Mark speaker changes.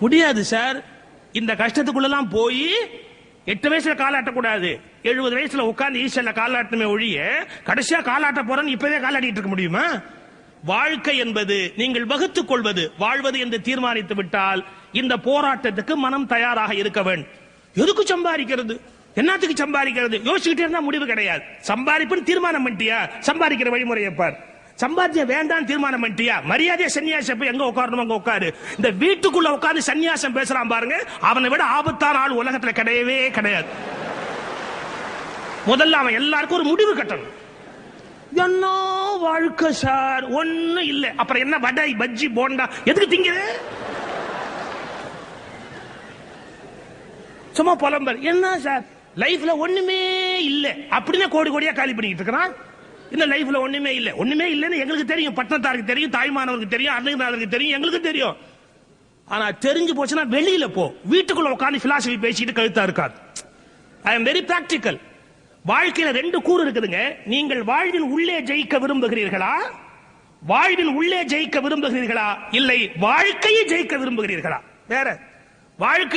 Speaker 1: முடியாது சார். இந்த கஷ்டத்துக்குள்ளெல்லாம் போய் எட்டு வயசுல காலாட்டக்கூடாது எழுபது வயசுல உட்கார்ந்து ஈஸ்வரில் காலாட்டமே ஒழிய கடைசியா காலாட்ட போறேன்னு இப்பவே காலாட்டிட்டு இருக்க முடியுமா? வாழ்க்கை என்பது நீங்கள் வகுத்துக் கொள்வது வாழ்வது என்று தீர்மானித்து விட்டால் இந்த போராட்டத்துக்கு மனம் தயாராக இருக்க வேண்டும் எதுக்கு சம்பாதிக்கிறது? என்னத்துக்கு சம்பாதிக்கிறது? யோசிச்சுக்கிட்டே இருந்தா முடிவு கிடையாது. சம்பாதிப்புன்னு தீர்மானம் பண்ணிட்டியா? சம்பாதிக்கிற வழிமுறையை பார். சம்பாத்தியம் வேண்டாம் தீர்மானம் பண்ணிட்டியா? மரியாதையை சன்னியாசம் போய் எங்க உட்காரணும் அங்க உட்காரு. இந்த வீட்டுக்குள்ள உட்காந்து சன்னியாசம் பேசுறான் பாருங்க அவனை விட ஆபத்தான ஆள் உலகத்துல கிடையவே கிடையாது. முதல்ல அவன் எல்லாருக்கும் ஒரு முடிவு கட்டணும். என்ன வாழ்க்கை சார் ஒண்ணும் இல்ல. அப்புறம் என்ன வடை பஜ்ஜி போண்டா எதுக்கு திங்குது? சும்மா புலம்பல். என்ன சார்? லைஃப்ல ஒண்ணுமே இல்ல. அப்படின்னு கோடி கோடியா காலி பண்ணிட்டு இருக்கிறான். இந்த லைஃப்ல ஒண்ணுமே இல்லை. ஒண்ணுமே இல்லைன்னு எங்களுக்கு தெரியும். பட்டணத்தாருக்கு தெரியும் தாய்மானவருக்கு தெரியும் அன்னைக்கு தெரியும் எங்களுக்கு தெரியும். ஆனா தெரிஞ்சு போச்சுன்னா வெளியில போ. வீட்டுக்குள்ள உட்காந்து பிலாசபி பேசிட்டு கழுத்தா இருக்காது. ஐ எம் வெரி பிராக்டிக்கல் வாழ்க்கையில ரெண்டு கூறு இருக்குதுங்க. நீங்கள் வாழ்வின் உள்ளே ஜெயிக்க விரும்புகிறீர்களா? வாழ்வின் உள்ளே ஜெயிக்க விரும்புகிறீர்களா? இல்லை வாழ்க்கையை ஜெயிக்க விரும்புகிறீர்களா? வேற. வாழ்க்கை